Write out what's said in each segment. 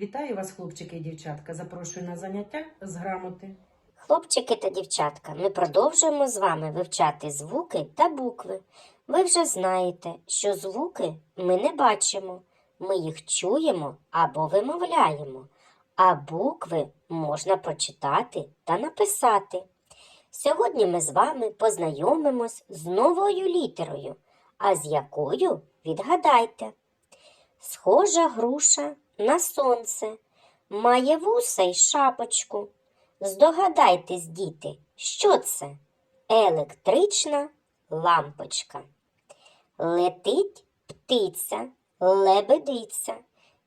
Вітаю вас, хлопчики і дівчатка. Запрошую на заняття з грамоти. Хлопчики та дівчатка, ми продовжуємо з вами вивчати звуки та букви. Ви вже знаєте, що звуки ми не бачимо, ми їх чуємо або вимовляємо, а букви можна прочитати та написати. Сьогодні ми з вами познайомимось з новою літерою, а з якою відгадайте. Схожа груша на сонце, має вуса й шапочку. Здогадайтесь, діти, що це? Електрична лампочка. Летить птиця, лебедиця.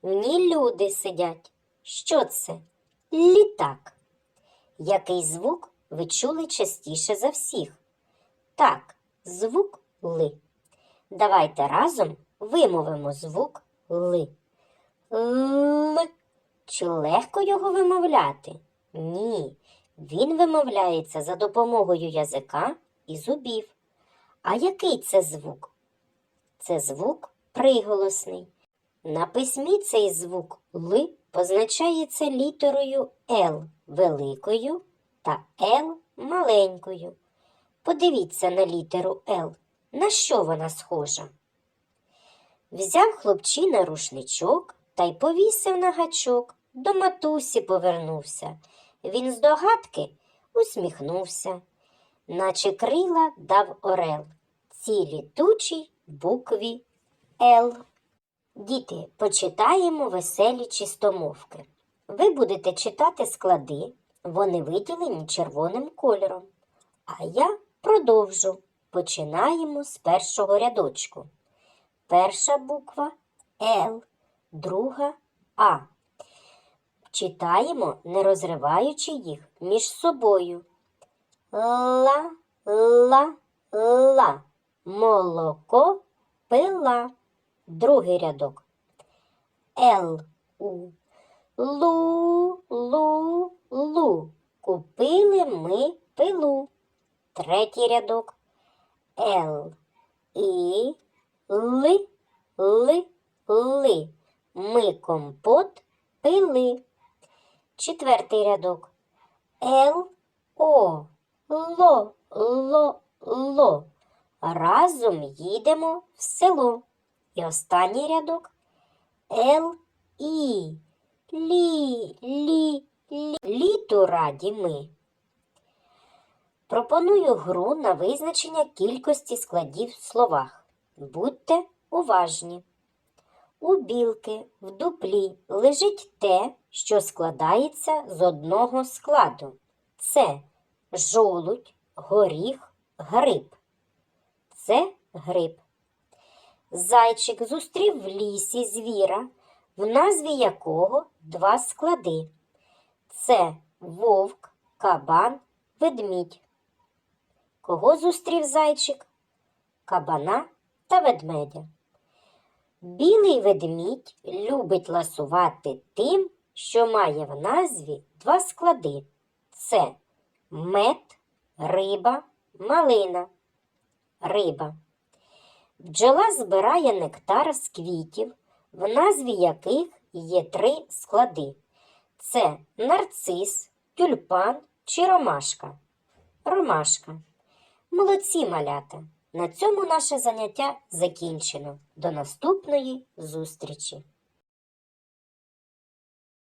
В ній люди сидять. Що це? Літак. Який звук ви чули частіше за всіх? Так, звук ли. Давайте разом вимовимо звук ли. Л. Чи легко його вимовляти? Ні, він вимовляється за допомогою язика і зубів. А який це звук? Це звук приголосний. На письмі цей звук Л позначається літерою Л великою та Л маленькою. Подивіться на літеру Л. На що вона схожа? Взяв хлопчина рушничок та й повісив на гачок. До матусі повернувся. Він з догадки усміхнувся, наче крила дав орел, цій літучій букві Л. Діти, почитаємо веселі чистомовки. Ви будете читати склади, вони виділені червоним кольором. А я продовжу. Починаємо з першого рядочку. Перша буква Л, друга А. Читаємо, не розриваючи їх між собою. Ла, ла, ла. Молоко пила. Другий рядок. Л, у. Лу, лу, лу. Купили ми пилу. Третій рядок. Л, і, ли, ли, ли. Ми компот пили. Четвертий рядок. Л, О, ло, ло, ло. Разом їдемо в село. І останній рядок. Л, І, лі, лі, лі. Літу раді ми. Пропоную гру на визначення кількості складів в словах. Будьте уважні. У білки в дуплі лежить те, що складається з одного складу. Це жолудь, горіх, гриб. Це гриб. Зайчик зустрів в лісі звіра, в назві якого два склади. Це вовк, кабан, ведмідь. Кого зустрів зайчик? Кабана та ведмедя. Білий ведмідь любить ласувати тим, що має в назві два склади. Це мед, риба, малина. Риба. Бджола збирає нектар з квітів, в назві яких є три склади. Це нарцис, тюльпан чи ромашка. Ромашка. Молодці малята! На цьому наше заняття закінчено. До наступної зустрічі!